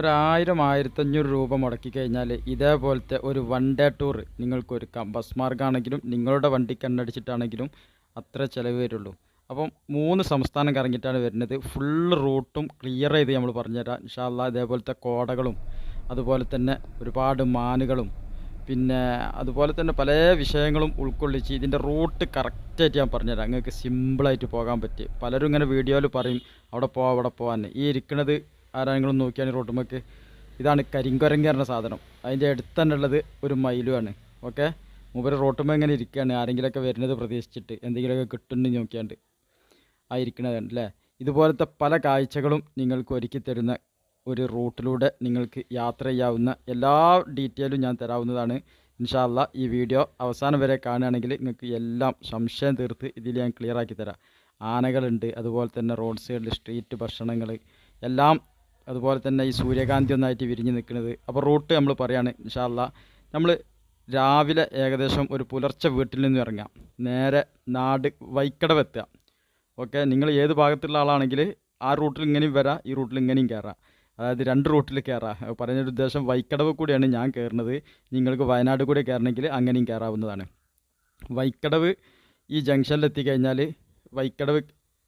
ഒരായിരം ആയിരത്തഞ്ഞൂറ് രൂപ മുടക്കി കഴിഞ്ഞാൽ ഇതേപോലത്തെ ഒരു വൺ ഡേ ടൂർ നിങ്ങൾക്ക് ഒരുക്കാം ബസ് മാർഗമാണെങ്കിലും നിങ്ങളുടെ വണ്ടിക്ക് എണ്ണടിച്ചിട്ടാണെങ്കിലും അത്ര ചിലവ് വരുള്ളൂ. അപ്പം മൂന്ന് സംസ്ഥാനം കറങ്ങിയിട്ടാണ് വരുന്നത്. ഫുൾ റൂട്ടും ക്ലിയർ ചെയ്ത് നമ്മൾ പറഞ്ഞുതരാം. ഇൻഷാല്ല ഇതേപോലത്തെ കോടകളും അതുപോലെ തന്നെ ഒരുപാട് മാനുകളും പിന്നെ അതുപോലെ തന്നെ പല വിഷയങ്ങളും ഉൾക്കൊള്ളിച്ച് ഇതിന്റെ റൂട്ട് കറക്റ്റായിട്ട് ഞാൻ പറഞ്ഞുതരാം. നിങ്ങൾക്ക് സിമ്പിളായിട്ട് പോകാൻ പറ്റി. പലരും ഇങ്ങനെ വീഡിയോയിൽ പറയും അവിടെ പോവാം അവിടെ പോകാൻ ഈ ഇരിക്കുന്നത് ആരെങ്കിലും നോക്കിയാണ് റോട്ടുമൊക്കെ ഇതാണ് കരിങ്കൊരങ്ങ പറഞ്ഞ സാധനം. അതിന്റെ അടുത്ത് തന്നെ ഉള്ളത് ഒരു മയിലുമാണ് ഓക്കെ മൂപ്പര് റോട്ടുമ്പോൾ ഇങ്ങനെ ഇരിക്കുകയാണ് ആരെങ്കിലുമൊക്കെ വരുന്നത് പ്രതീക്ഷിച്ചിട്ട് എന്തെങ്കിലുമൊക്കെ കിട്ടുന്നുണ്ടെന്ന് നോക്കിയാണ്ട്. ആ ഇരിക്കുന്നതാണ് അല്ലേ ഇതുപോലത്തെ പല കാഴ്ചകളും നിങ്ങൾക്ക് ഒരുക്കി തരുന്ന ഒരു റൂട്ടിലൂടെ നിങ്ങൾക്ക് യാത്ര ചെയ്യാവുന്ന എല്ലാ ഡീറ്റെയിലും ഞാൻ തരാവുന്നതാണ്. ഇൻഷാല്ല ഈ വീഡിയോ അവസാനം വരെ കാണുകയാണെങ്കിൽ നിങ്ങൾക്ക് എല്ലാം സംശയം തീർത്ത് ഇതിൽ ഞാൻ ക്ലിയർ ആക്കി തരാം. ആനകളുണ്ട് അതുപോലെ തന്നെ റോഡ് സൈഡിൽ സ്ട്രീറ്റ് ഭക്ഷണങ്ങൾ എല്ലാം അതുപോലെ തന്നെ ഈ സൂര്യകാന്തി ഒന്നായിട്ട് വിരിഞ്ഞ് നിൽക്കുന്നത്. അപ്പോൾ റൂട്ട് നമ്മൾ പറയാണ് ഇൻഷാല്ല നമ്മൾ രാവിലെ ഏകദേശം ഒരു പുലർച്ചെ വീട്ടിൽ നിന്ന് ഇറങ്ങാം. നേരെ നാട് വൈക്കടവെത്തുക ഓക്കെ നിങ്ങൾ ഏത് ഭാഗത്തുള്ള ആളാണെങ്കിൽ ആ റൂട്ടിൽ ഇങ്ങനെയും വരാം ഈ റൂട്ടിൽ ഇങ്ങനെയും കയറാം. അതായത് രണ്ട് റൂട്ടിൽ കയറാം. പറഞ്ഞൊരു ഉദ്ദേശം വൈക്കടവ് കൂടിയാണ് ഞാൻ കയറുന്നത്. നിങ്ങൾക്ക് വയനാട് കൂടി കയറണമെങ്കിൽ അങ്ങനെയും കയറാവുന്നതാണ്. വൈക്കടവ് ഈ ജംഗ്ഷനിൽ എത്തിക്കഴിഞ്ഞാൽ വൈക്കടവ്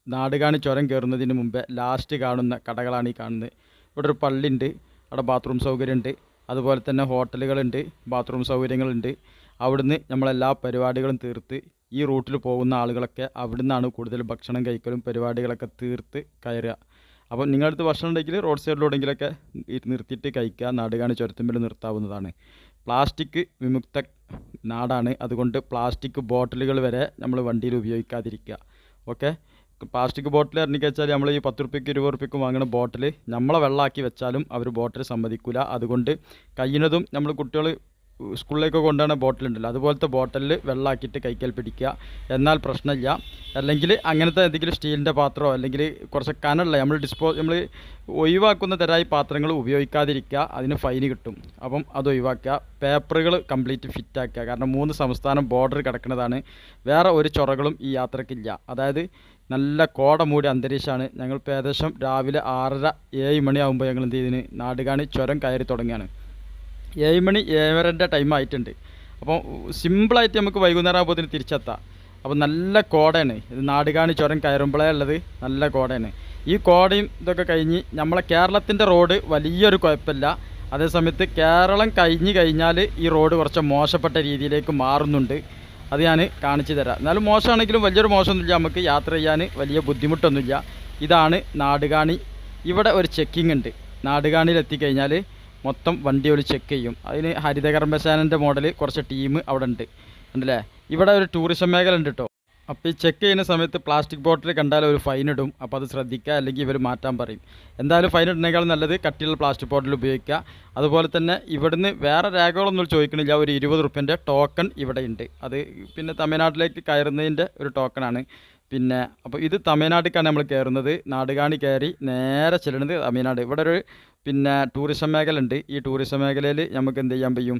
നാടുകാണി ചുരം കയറുന്നതിന് മുമ്പേ ലാസ്റ്റ് കാണുന്ന കടകളാണ് ഈ കാണുന്നത്. ഇവിടെ ഒരു പള്ളിയുണ്ട് അവിടെ ബാത്റൂം സൗകര്യമുണ്ട് അതുപോലെ തന്നെ ഹോട്ടലുകളുണ്ട് ബാത്റൂം സൗകര്യങ്ങളുണ്ട്. അവിടുന്ന് നമ്മളെല്ലാ പരിപാടികളും തീർത്ത് ഈ റൂട്ടിൽ പോകുന്ന ആളുകളൊക്കെ അവിടുന്നാണ് കൂടുതൽ ഭക്ഷണം കഴിക്കലും പരിപാടികളൊക്കെ തീർത്ത് കയറുക. അപ്പോൾ നിങ്ങളടുത്ത് ഭക്ഷണം ഉണ്ടെങ്കിൽ റോഡ് സൈഡിലൂടെങ്കിലൊക്കെ നിർത്തിയിട്ട് കഴിക്കുക. നാടുകാണി ചുരത്തുമ്പിൽ നിർത്താവുന്നതാണ്. പ്ലാസ്റ്റിക് വിമുക്ത നാടാണ്. അതുകൊണ്ട് പ്ലാസ്റ്റിക് ബോട്ടിലുകൾ വരെ നമ്മൾ വണ്ടിയിൽ ഉപയോഗിക്കാതിരിക്കുക. ഓക്കെ? പ്ലാസ്റ്റിക് ബോട്ടിൽ ഇറങ്ങി വെച്ചാൽ നമ്മൾ ഈ പത്ത് റുപ്യക്ക് ഇരുപത് റുപ്യക്കും വാങ്ങുന്ന ബോട്ടിൽ നമ്മളെ വെള്ളമാക്കി വെച്ചാലും അവർ ബോട്ടിൽ സമ്മതിക്കില്ല അതുകൊണ്ട് കഴിയുന്നതും നമ്മൾ കുട്ടികൾ സ്കൂളിലേക്ക് കൊണ്ടുപോകുന്ന ബോട്ടിലുണ്ടല്ലോ അതുപോലത്തെ ബോട്ടിലിൽ വെള്ളമാക്കിയിട്ട് കൈക്കൽ പിടിക്കുക. എന്നാൽ പ്രശ്നമില്ല. അല്ലെങ്കിൽ അങ്ങനത്തെ എന്തെങ്കിലും സ്റ്റീലിന്റെ പാത്രമോ അല്ലെങ്കിൽ കുറച്ച് കനമുള്ള നമ്മൾ ഡിസ്പോ നമ്മൾ ഒഴിവാക്കുന്ന തരായി പാത്രങ്ങൾ ഉപയോഗിക്കാതിരിക്കുക അതിന് ഫൈന് കിട്ടും. അപ്പം അത് ഒഴിവാക്കുക. പേപ്പറുകൾ കംപ്ലീറ്റ് ഫിറ്റാക്കുക. കാരണം മൂന്ന് സംസ്ഥാനം ബോർഡർ കിടക്കുന്നതാണ്. വേറെ ഒരു ചൊറകളും ഈ യാത്രക്കില്ല. അതായത് നല്ല കോട മൂടിയ അന്തരീക്ഷമാണ്. ഞങ്ങൾ ഇപ്പോൾ ഏകദേശം രാവിലെ ആറര ഏഴ് മണിയാകുമ്പോൾ ഞങ്ങൾ എന്ത് ചെയ്തിന്? നാടുകാണി ചുരം കയറി തുടങ്ങിയാണ് ഏഴ് മണി ഏഴരന്റെ ടൈം ആയിട്ടുണ്ട്. അപ്പോൾ സിമ്പിളായിട്ട് നമുക്ക് വൈകുന്നേരം ആകുമ്പോഴത്തേന് തിരിച്ചെത്താം. അപ്പോൾ നല്ല കോടയാണ്. ഇത് നാടുകാണി ചുരം കയറുമ്പോഴേ ഉള്ളത് നല്ല കോടയാണ്. ഈ കോടയും ഇതൊക്കെ കഴിഞ്ഞ് നമ്മളെ കേരളത്തിന്റെ റോഡ് വലിയൊരു കുഴപ്പമില്ല. അതേസമയത്ത് കേരളം കഴിഞ്ഞ് കഴിഞ്ഞാൽ ഈ റോഡ് കുറച്ച് മോശപ്പെട്ട രീതിയിലേക്ക് മാറുന്നുണ്ട്. അത് ഞാൻ കാണിച്ചു തരാം. എന്നാലും മോശമാണെങ്കിലും വലിയൊരു മോശമൊന്നുമില്ല. നമുക്ക് യാത്ര ചെയ്യാൻ വലിയ ബുദ്ധിമുട്ടൊന്നുമില്ല. ഇതാണ് നാടുകാണി. ഇവിടെ ഒരു ചെക്കിംഗ് ഉണ്ട്. നാടുകാണിയിൽ എത്തിക്കഴിഞ്ഞാൽ മൊത്തം വണ്ടി ഒരു ചെക്ക് ചെയ്യും. അതിന് ഹരിതകർമ്മസേനന്റെ മോഡൽ കുറച്ച് ടീം അവിടെ ഉണ്ട്. ഉണ്ടല്ലേ ഇവിടെ ഒരു ടൂറിസം മേഖല ഉണ്ട് അപ്പോൾ ഈ ചെക്ക് ചെയ്യുന്ന സമയത്ത് പ്ലാസ്റ്റിക് ബോട്ടിൽ കണ്ടാൽ ഒരു ഫൈൻ ഇടും. അപ്പോൾ അത് ശ്രദ്ധിക്കുക അല്ലെങ്കിൽ ഇവർ മാറ്റാൻ പറയും. എന്തായാലും ഫൈൻ ഇടുന്നേക്കാൾ നല്ലത് കട്ടിയുള്ള പ്ലാസ്റ്റിക് ബോട്ടിൽ ഉപയോഗിക്കുക. അതുപോലെ തന്നെ ഇവിടുന്ന് വേറെ രേഖകളൊന്നും ചോദിക്കണില്ല. ഒരു ഇരുപത് റുപ്യന്റെ ടോക്കൺ ഇവിടെ ഉണ്ട്. അത് പിന്നെ തമിഴ്നാട്ടിലേക്ക് കയറുന്നതിന്റെ ഒരു ടോക്കണാണ് പിന്നെ അപ്പോൾ ഇത് തമിഴ്നാട്ടിലേക്കാണ് നമ്മൾ കയറുന്നത്. നാടുകാണി കയറി നേരെ ചെല്ലുന്നത് തമിഴ്നാട്. ഇവിടെ ഒരു പിന്നെ ടൂറിസം മേഖല ഉണ്ട് ഈ ടൂറിസം മേഖലയിൽ നമുക്ക് എന്ത് ചെയ്യാൻ പറ്റും?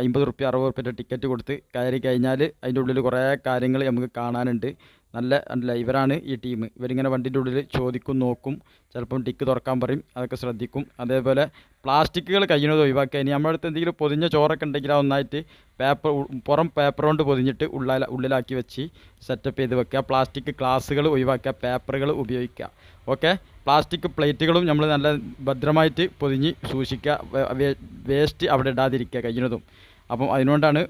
അമ്പത് റുപ്യ അറുപത് റുപ്യന്റെ ടിക്കറ്റ് കൊടുത്ത് കയറി കഴിഞ്ഞാൽ അതിന്റെ ഉള്ളിൽ കുറേ കാര്യങ്ങൾ നമുക്ക് കാണാനുണ്ട്. നല്ല അല്ല ഇവരാണ് ഈ ടീം ഇവരിങ്ങനെ വണ്ടിന്റെ ഉള്ളിൽ ചോദിക്കും നോക്കും ചിലപ്പം ടിക്ക് തുറക്കാൻ പറയും അതൊക്കെ ശ്രദ്ധിക്കും. അതേപോലെ പ്ലാസ്റ്റിക്കുകൾ കഴിയുന്നത് ഒഴിവാക്കുക. ഇനി നമ്മുടെ അടുത്ത് എന്തെങ്കിലും പൊതിഞ്ഞ ചോറൊക്കെ ഉണ്ടെങ്കിൽ ഒന്നായിട്ട് പേപ്പർ പുറം പേപ്പർ കൊണ്ട് പൊതിഞ്ഞിട്ട് ഉള്ള ഉള്ളിലാക്കി വെച്ച് സെറ്റപ്പ് ചെയ്ത് വെക്കുക. പ്ലാസ്റ്റിക് ഗ്ലാസ്സുകൾ ഒഴിവാക്കുക പേപ്പറുകൾ ഉപയോഗിക്കുക. ഓക്കെ പ്ലാസ്റ്റിക് പ്ലേറ്റുകളും നമ്മൾ നല്ല ഭദ്രമായിട്ട് പൊതിഞ്ഞ് സൂക്ഷിക്കുക. വേസ്റ്റ് അവിടെ ഇടാതിരിക്കുക കഴിയുന്നതും അപ്പം അതിനുകൊണ്ടാണ്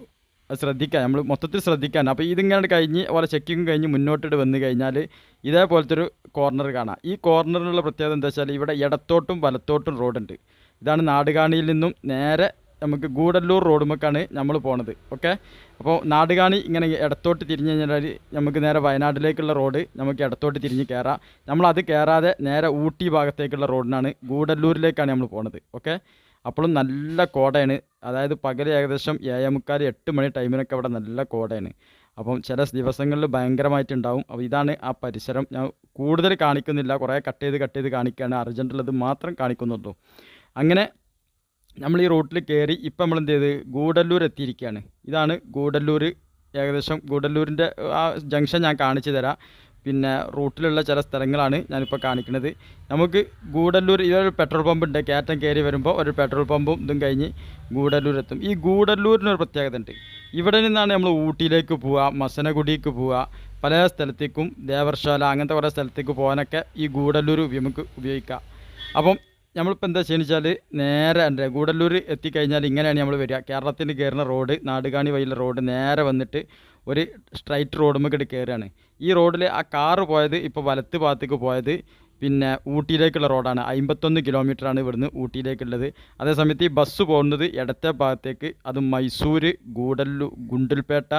അത് ശ്രദ്ധിക്കുക നമ്മൾ മൊത്തത്തിൽ ശ്രദ്ധിക്കാൻ. അപ്പോൾ ഇതിങ്ങനെ കഴിഞ്ഞ് ഓരോ ചെക്കിങ് കഴിഞ്ഞ് മുന്നോട്ടിട്ട് വന്നു കഴിഞ്ഞാൽ ഇതേപോലത്തെ ഒരു കോർണർ കാണാം. ഈ കോർണറിനുള്ള പ്രത്യേകത എന്താ വെച്ചാൽ ഇവിടെ ഇടത്തോട്ടും വലത്തോട്ടും റോഡുണ്ട്. ഇതാണ് നാടുകാണിയിൽ നിന്നും നേരെ നമുക്ക് ഗൂഡല്ലൂർ റോഡുമൊക്കെയാണ് നമ്മൾ പോണത്. ഓക്കെ? അപ്പോൾ നാടുകാണി ഇങ്ങനെ ഇടത്തോട്ട് തിരിഞ്ഞു കഴിഞ്ഞാൽ നമുക്ക് നേരെ വയനാട്ടിലേക്കുള്ള റോഡ് നമുക്ക് ഇടത്തോട്ട് തിരിഞ്ഞ് കയറാം. നമ്മളത് കയറാതെ നേരെ ഊട്ടി ഭാഗത്തേക്കുള്ള റോഡിനാണ് ഗൂഡല്ലൂരിലേക്കാണ് നമ്മൾ പോണത്. ഓക്കെ? അപ്പോഴും നല്ല കോടയാണ്. അതായത് പകൽ ഏകദേശം ഏഴേ മുക്കാൽ എട്ട് മണി ടൈമിനൊക്കെ അവിടെ നല്ല കോടയാണ്. അപ്പം ചില ദിവസങ്ങളിൽ ഭയങ്കരമായിട്ടുണ്ടാവും. അപ്പോൾ ഇതാണ് ആ പരിസരം. ഞാൻ കൂടുതൽ കാണിക്കുന്നില്ല. കുറേ കട്ട് ചെയ്ത് കട്ട് ചെയ്ത് കാണിക്കുകയാണ്. അർജന്റുള്ളത് മാത്രം കാണിക്കുന്നുള്ളൂ. അങ്ങനെ നമ്മൾ ഈ റൂട്ടിൽ കയറി ഇപ്പം നമ്മൾ എന്ത് ചെയ്ത്? ഗൂഡല്ലൂർ എത്തിയിരിക്കുകയാണ്. ഇതാണ് ഗൂഡല്ലൂർ. ഏകദേശം ഗൂഡല്ലൂരിന്റെ ആ ജംഗ്ഷൻ ഞാൻ കാണിച്ചു തരാം. പിന്നെ റൂട്ടിലുള്ള ചില സ്ഥലങ്ങളാണ് ഞാനിപ്പോൾ കാണിക്കുന്നത്. നമുക്ക് ഗൂഡല്ലൂർ ഇതൊരു പെട്രോൾ പമ്പ് ഉണ്ട് കയറ്റം കയറി വരുമ്പോൾ ഒരു പെട്രോൾ പമ്പും ഇതും കഴിഞ്ഞ് ഗൂഡല്ലൂർ എത്തും. ഈ ഗൂഡല്ലൂരിനൊരു പ്രത്യേകത ഉണ്ട്. ഇവിടെ നിന്നാണ് നമ്മൾ ഊട്ടിയിലേക്ക് പോവുക മസനഗുഡിക്ക് പോവുക പല സ്ഥലത്തേക്കും ദേവർശാല അങ്ങനത്തെ കുറേ സ്ഥലത്തേക്ക് പോകാനൊക്കെ ഈ ഗൂഡല്ലൂർ നമുക്ക് ഉപയോഗിക്കാം. അപ്പം നമ്മളിപ്പോൾ എന്താ ചെയ്യുന്നത് വെച്ചാൽ നേരെ എന്റെ ഗൂഡല്ലൂർ എത്തിക്കഴിഞ്ഞാൽ ഇങ്ങനെയാണ് നമ്മൾ വരിക. കേരളത്തിന് കയറുന്ന റോഡ് നാടുകാണി വഴിയുള്ള റോഡ് നേരെ വന്നിട്ട് ഒരു സ്ട്രൈറ്റ് റോഡുമ്മക്കിട്ട് കയറുകയാണ് ഈ റോഡിൽ ആ കാറ് പോയത് ഇപ്പോൾ വലത്ത് ഭാഗത്തേക്ക് പോയത് പിന്നെ ഊട്ടിയിലേക്കുള്ള റോഡാണ് അമ്പത്തൊന്ന് കിലോമീറ്ററാണ് ഇവിടുന്ന് ഊട്ടിയിലേക്കുള്ളത്. അതേസമയത്ത് ഈ ബസ് പോകുന്നത് ഇടത്തെ ഭാഗത്തേക്ക്. അത് മൈസൂർ ഗൂഡല്ലു ഗുണ്ടൽപേട്ട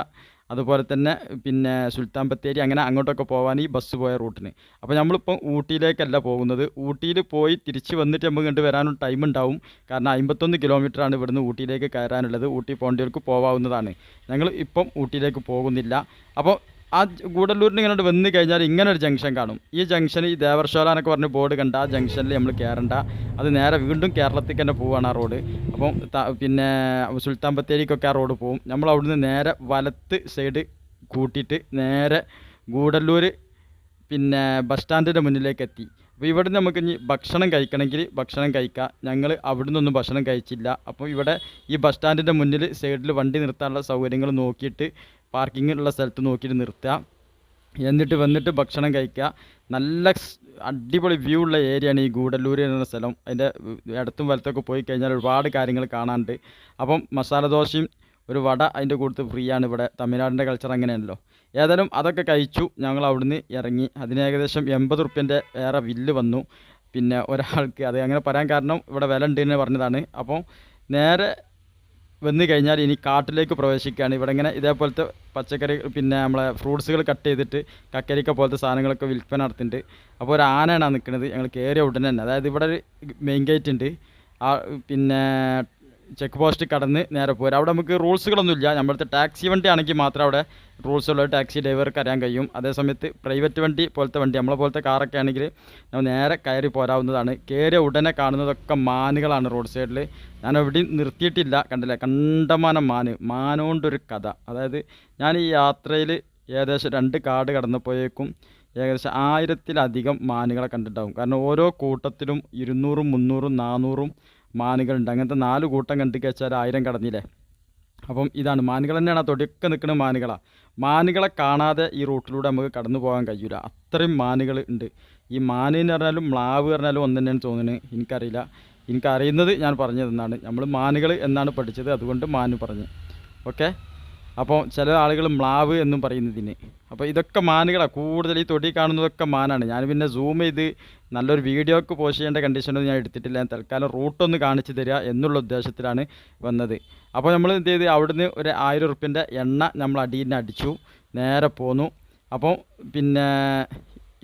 അതുപോലെ തന്നെ പിന്നെ സുൽത്താൻ ബത്തേരി അങ്ങനെ അങ്ങോട്ടൊക്കെ പോകാൻ ഈ ബസ് പോയ റൂട്ടിന്. അപ്പോൾ നമ്മളിപ്പം ഊട്ടിയിലേക്കല്ല പോകുന്നത്. ഊട്ടിയിൽ പോയി തിരിച്ച് വന്നിട്ട് നമുക്ക് കണ്ട് വരാനും ടൈം ഉണ്ടാവും. കാരണം അമ്പത്തൊന്ന് കിലോമീറ്ററാണ് ഇവിടുന്ന് ഊട്ടിയിലേക്ക് കയറാനുള്ളത്. ഊട്ടി പോകേണ്ടവർക്ക് പോകാവുന്നതാണ് ഞങ്ങൾ ഇപ്പം ഊട്ടിയിലേക്ക് പോകുന്നില്ല. അപ്പോൾ ആ ഗൂഡല്ലൂരിന് ഇങ്ങനെ വന്നു കഴിഞ്ഞാൽ ഇങ്ങനെ ഒരു ജംഗ്ഷൻ കാണും. ഈ ജംഗ്ഷൻ ഈ ദേവർശാല എന്നൊക്കെ പറഞ്ഞ് ബോർഡ് കണ്ട ആ ജംഗ്ഷനിൽ നമ്മൾ കയറണ്ട അത് നേരെ വീണ്ടും കേരളത്തിൽ തന്നെ പോവുകയാണ് ആ റോഡ് അപ്പം പിന്നെ സുൽത്താൻ ബത്തേരിക്കൊക്കെ ആ റോഡ് പോവും. നമ്മൾ അവിടുന്ന് നേരെ വലത്ത് സൈഡ് കൂട്ടിയിട്ട് നേരെ ഗൂഡല്ലൂർ പിന്നെ ബസ് സ്റ്റാൻഡിന്റെ മുന്നിലേക്ക് എത്തി. അപ്പോൾ ഇവിടെ നമുക്ക് ഇനി ഭക്ഷണം കഴിക്കണമെങ്കിൽ ഭക്ഷണം കഴിക്കാം. ഞങ്ങൾ അവിടെ നിന്നൊന്നും ഭക്ഷണം കഴിച്ചില്ല. അപ്പോൾ ഇവിടെ ഈ ബസ് സ്റ്റാൻഡിന്റെ മുന്നിൽ സൈഡിൽ വണ്ടി നിർത്താനുള്ള സൗകര്യങ്ങൾ നോക്കിയിട്ട് പാർക്കിംഗ് ഉള്ള സ്ഥലത്ത് നോക്കിയിട്ട് നിർത്തുക. എന്നിട്ട് വന്നിട്ട് ഭക്ഷണം കഴിക്കുക. നല്ല അടിപൊളി വ്യൂ ഉള്ള ഏരിയയാണ് ഈ ഗൂഡല്ലൂർ എന്ന സ്ഥലം. അതിന്റെ ഇടത്തും വലത്തൊക്കെ പോയി കഴിഞ്ഞാൽ ഒരുപാട് കാര്യങ്ങൾ കാണാനുണ്ട്. അപ്പം മസാല ദോശയും ഒരു വട അതിന്റെ കൂട്ടത്ത് ഫ്രീ ആണ് ഇവിടെ. തമിഴ്നാടിന്റെ കൾച്ചർ അങ്ങനെയാണല്ലോ. ഏതായാലും അതൊക്കെ കഴിച്ചു. ഞങ്ങൾ അവിടുന്ന് ഇറങ്ങി. അതിന് ഏകദേശം എൺപത് റുപ്യന്റെ ഏറെ ബില്ല് വന്നു. പിന്നെ ഒരാൾക്ക് അത് അങ്ങനെ പറയാൻ കാരണം ഇവിടെ വില ഉണ്ട് എന്ന് പറഞ്ഞതാണ്. അപ്പോൾ നേരെ വന്നു കഴിഞ്ഞാൽ ഇനി കാട്ടിലേക്ക് പ്രവേശിക്കുകയാണ്. ഇവിടെ ഇങ്ങനെ ഇതേപോലത്തെ പച്ചക്കറി പിന്നെ നമ്മളെ ഫ്രൂട്ട്സുകൾ കട്ട് ചെയ്തിട്ട് കക്കരിക്ക പോലത്തെ സാധനങ്ങളൊക്കെ വിൽപ്പന നടത്തുന്നുണ്ട് അപ്പോൾ ഒരു ആനയാണ് നിൽക്കുന്നത് ഞങ്ങൾ കയറിയ ഉടനെ തന്നെ. അതായത് ഇവിടെ ഒരു മെയിൻ ഗേറ്റ് ഉണ്ട്. ആ പിന്നെ ചെക്ക് പോസ്റ്റ് കടന്ന് നേരെ പോരാ. അവിടെ നമുക്ക് റൂൾസുകളൊന്നുമില്ല നമ്മളത്തെ ടാക്സി വണ്ടി ആണെങ്കിൽ മാത്രം അവിടെ റൂൾസ് ഉള്ള ടാക്സി ഡ്രൈവർക്ക് അറിയാൻ കഴിയും. അതേസമയത്ത് പ്രൈവറ്റ് വണ്ടി പോലത്തെ വണ്ടി നമ്മളെ പോലത്തെ കാറൊക്കെ ആണെങ്കിൽ നമ്മൾ നേരെ കയറി പോരാവുന്നതാണ്. കയറിയ ഉടനെ കാണുന്നതൊക്കെ മാനുകളാണ് റോഡ് സൈഡിൽ. ഞാൻ എവിടെയും നിർത്തിയിട്ടില്ല. കണ്ടില്ല? കണ്ടമാനം മാന്. മാനോണ്ടൊരു കഥ. അതായത് ഞാൻ ഈ യാത്രയിൽ ഏകദേശം രണ്ട് കാട് കടന്നപ്പോഴേക്കും ഏകദേശം ആയിരത്തിലധികം മാനുകളെ കണ്ടിട്ടുണ്ടാകും കാരണം ഓരോ കൂട്ടത്തിലും ഇരുന്നൂറും മുന്നൂറും നാനൂറും മാനുകളുണ്ട്. അങ്ങനത്തെ നാല് കൂട്ടം കണ്ടു വെച്ചാൽ ആയിരം കടന്നില്ലേ? അപ്പം ഇതാണ് മാനുകൾ തന്നെയാണ് തൊടിയൊക്കെ നിൽക്കുന്ന മാനുകളാണ് മാനുകളെ കാണാതെ ഈ റൂട്ടിലൂടെ നമുക്ക് കടന്നു പോകാൻ കഴിയില്ല അത്രയും മാനുകൾ ഉണ്ട്. ഈ മാന് എന്ന് പറഞ്ഞാലും മ്ലാവ് പറഞ്ഞാലും ഒന്ന് തന്നെയാണ് തോന്നുന്നത്. എനിക്കറിയില്ല. എനിക്കറിയുന്നത് ഞാൻ പറഞ്ഞു തന്നാണ് നമ്മൾ മാനുകൾ എന്നാണ് പഠിച്ചത്. അതുകൊണ്ട് മാന് പറഞ്ഞു. ഓക്കെ? അപ്പോൾ ചില ആളുകൾ മ്ലാവ് എന്നും പറയുന്നതിന് അപ്പോൾ ഇതൊക്കെ മാനുകളാണ് കൂടുതൽ ഈ തൊടി കാണുന്നതൊക്കെ മാനാണ്. ഞാൻ പിന്നെ സൂം ചെയ്ത് നല്ലൊരു വീഡിയോക്ക് പോസ്റ്റ് ചെയ്യേണ്ട കണ്ടീഷനൊന്നും ഞാൻ എടുത്തിട്ടില്ല. ഞാൻ തൽക്കാലം റൂട്ടൊന്ന് കാണിച്ചു തരിക എന്നുള്ള ഉദ്ദേശത്തിലാണ് വന്നത്. അപ്പോൾ നമ്മൾ എന്ത് ചെയ്ത്? അവിടുന്ന് ഒരു ആയിരം ഉറുപ്പ്യന്റെ എണ്ണ നമ്മൾ അടിയിൽ അടിച്ചു. നേരെ പോന്നു. അപ്പോൾ പിന്നെ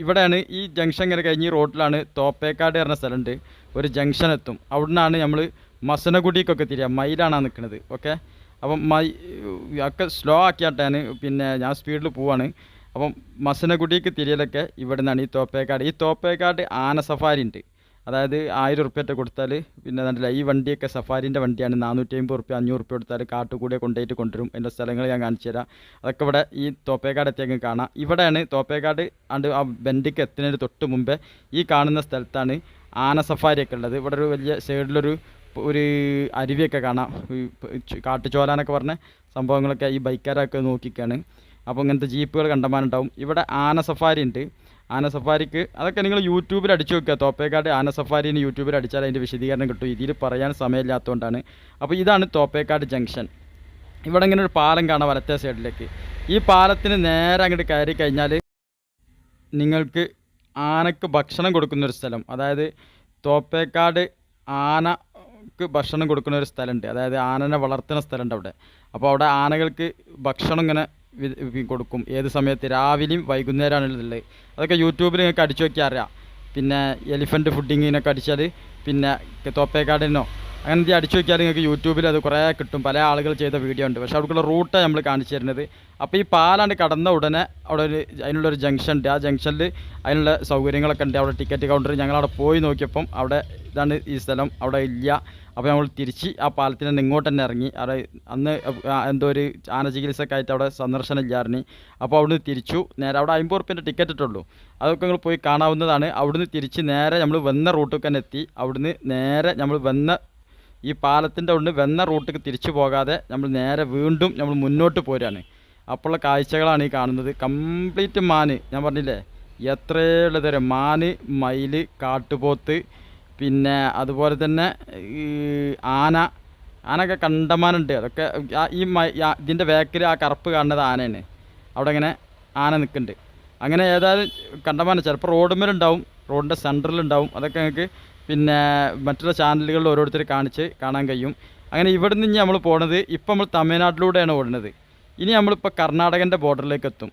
ഇവിടെയാണ് ഈ ജംഗ്ഷൻ ഇങ്ങനെ കഴിഞ്ഞ് ഈ റോഡിലാണ് തോപ്പേക്കാട് പറഞ്ഞ സ്ഥലമുണ്ട്. ഒരു ജംഗ്ഷൻ എത്തും. അവിടുന്നാണ് നമ്മൾ മസനഗുഡിക്കൊക്കെ തിരിയുക മയിലാണ് നിൽക്കുന്നത്. ഓക്കെ അപ്പം മൈ ഒക്കെ സ്ലോ ആക്കിയാട്ടാണ് പിന്നെ ഞാൻ സ്പീഡിൽ പോവാണ്. അപ്പം മസനഗുഡിക്ക് തിരിയലൊക്കെ ഇവിടെ നിന്നാണ് ഈ തോപ്പേക്കാട്. ഈ തോപ്പേക്കാട് ആന സഫാരി ഉണ്ട്. അതായത് ആയിരം ഉറുപ്പ്യൊക്കെ കൊടുത്താൽ പിന്നെ നല്ല ഈ വണ്ടിയൊക്കെ സഫാരിന്റെ വണ്ടിയാണ്. നാനൂറ്റി അമ്പത് റുപ്യ അഞ്ഞൂറ് റുപ്യ കൊടുത്താൽ കാട്ടുകൂടെ കൊണ്ടുപോയിട്ട് കൊണ്ടുവരും. എന്റെ സ്ഥലങ്ങൾ ഞാൻ കാണിച്ചു തരാം. അതൊക്കെ ഇവിടെ ഈ തോപ്പേക്കാട് എത്തിയെങ്കിൽ കാണാം. ഇവിടെയാണ് തോപ്പേക്കാട് ആണ്ട് ആ ബെൻഡിക്ക് എത്തുന്നതിന് തൊട്ട് മുമ്പേ ഈ കാണുന്ന സ്ഥലത്താണ് ആന സഫാരിയൊക്കെ ഉള്ളത്. ഇവിടെ ഒരു വലിയ സൈഡിലൊരു ഒരു അരുവിയൊക്കെ കാണാം. ഈ കാട്ടുചോലാനൊക്കെ പറഞ്ഞ സംഭവങ്ങളൊക്കെ ഈ ബൈക്കാരൊക്കെ നോക്കിക്കാണ്. അപ്പോൾ ഇങ്ങനത്തെ ജീപ്പുകൾ കണ്ടമാനുണ്ടാവും. ഇവിടെ ആന സഫാരി ഉണ്ട് ആന സഫാരിക്ക് അതൊക്കെ നിങ്ങൾ യൂട്യൂബിൽ അടിച്ചു നോക്കുക. തോപ്പേക്കാട് ആന സഫാരിന് യൂട്യൂബിൽ അടിച്ചാൽ അതിന്റെ വിശദീകരണം കിട്ടും. ഇതിൽ പറയാൻ സമയമില്ലാത്തതുകൊണ്ടാണ് അപ്പോൾ ഇതാണ് തോപ്പേക്കാട് ജംഗ്ഷൻ. ഇവിടെ ഇങ്ങനെ ഒരു പാലം കാണാം വലത്തെ സൈഡിലേക്ക്. ഈ പാലത്തിന് നേരെ അങ്ങോട്ട് കയറി കഴിഞ്ഞാൽ നിങ്ങൾക്ക് ആനക്ക് ഭക്ഷണം കൊടുക്കുന്ന ഒരു സ്ഥലം. അതായത് തോപ്പേക്കാട് ആനക്ക് ഭക്ഷണം കൊടുക്കുന്ന ഒരു സ്ഥലമുണ്ട്. അതായത് ആനനെ വളർത്തുന്ന സ്ഥലമുണ്ട് അവിടെ. അപ്പോൾ അവിടെ ആനകൾക്ക് ഭക്ഷണം ഇങ്ങനെ കൊടുക്കും. ഏത് സമയത്ത്? രാവിലെയും വൈകുന്നേരമാണ് ഉള്ളത്. അതൊക്കെ യൂട്യൂബിൽ നിങ്ങൾക്ക് അടിച്ചു നോക്കിയാൽ അറിയാം. പിന്നെ എലിഫന്റ് ഫുഡിങ്ങിനൊക്കെ അടിച്ചാൽ പിന്നെ തോപ്പേക്കാടിനോ അങ്ങനെ എന്തെങ്കിലും അടിച്ചു നോക്കിയാൽ നിങ്ങൾക്ക് യൂട്യൂബിൽ അത് കുറേ കിട്ടും. പല ആളുകൾ ചെയ്ത വീഡിയോ ഉണ്ട്. പക്ഷേ അവിടേക്കുള്ള റൂട്ടാണ് നമ്മൾ കാണിച്ചു തരുന്നത്. അപ്പോൾ ഈ പാലാണ്ട് കടന്ന ഉടനെ അവിടെ ഒരു അതിനുള്ളൊരു ജംഗ്ഷൻ ഉണ്ട്. ആ ജംഗ്ഷനിൽ അതിനുള്ള സൗകര്യങ്ങളൊക്കെ ഉണ്ട്. അവിടെ ടിക്കറ്റ് കൗണ്ടർ ഞങ്ങളവിടെ പോയി നോക്കിയപ്പം അവിടെ ഇതാണ് ഈ സ്ഥലം. അവിടെ ഇല്ല. അപ്പോൾ നമ്മൾ തിരിച്ച് ആ പാലത്തിൽ നിന്ന് ഇങ്ങോട്ട് തന്നെ ഇറങ്ങി. അവിടെ അന്ന് എന്തോ ഒരു ആന ചികിത്സയൊക്കെ ആയിട്ട് അവിടെ സന്ദർശനം ഇല്ലായിരുന്നു. അപ്പോൾ അവിടുന്ന് തിരിച്ചു. നേരെ അവിടെ അമ്പത് റുപ്യന്റെ ടിക്കറ്റ് ഇട്ടുള്ളൂ. അതൊക്കെ നിങ്ങൾ പോയി കാണാവുന്നതാണ്. അവിടുന്ന് തിരിച്ച് നേരെ നമ്മൾ വന്ന റൂട്ടിൽ തന്നെ എത്തി. അവിടുന്ന് നേരെ നമ്മൾ വന്ന ഈ പാലത്തിന്റെ അവിടുന്ന് വെന്ന റൂട്ടിൽ തിരിച്ചു പോകാതെ നമ്മൾ നേരെ വീണ്ടും നമ്മൾ മുന്നോട്ട് പോരാണ് അപ്പോഴുള്ള കാഴ്ചകളാണ് ഈ കാണുന്നത്. Complete man. ഞാൻ പറഞ്ഞില്ലേ? എത്രയുള്ളതൊരു? മാന് മയിൽ കാട്ടുപോത്ത് പിന്നെ അതുപോലെ തന്നെ ഈ ആന ആനയൊക്കെ കണ്ടമാനുണ്ട്. അതൊക്കെ ഈ ഇതിന്റെ ബാക്കിൽ ആ കറുപ്പ് കാണുന്നത് ആനയാണ്. അവിടെ ഇങ്ങനെ ആന നിൽക്കുന്നുണ്ട്. അങ്ങനെ ഏതായാലും കണ്ടമാനം ചിലപ്പോൾ റോഡുമേലുണ്ടാവും റോഡിന്റെ സെന്ററിലുണ്ടാവും അതൊക്കെ ഞങ്ങൾക്ക് പിന്നെ മറ്റുള്ള ചാനലുകളിൽ ഓരോരുത്തർ കാണിച്ച് കാണാൻ കഴിയും. അങ്ങനെ ഇവിടെ നിന്ന് നമ്മൾ പോണത് ഇപ്പം നമ്മൾ തമിഴ്നാട്ടിലൂടെയാണ് ഓടുന്നത്. ഇനി നമ്മളിപ്പോൾ കർണാടകന്റെ ബോർഡറിലേക്ക് എത്തും.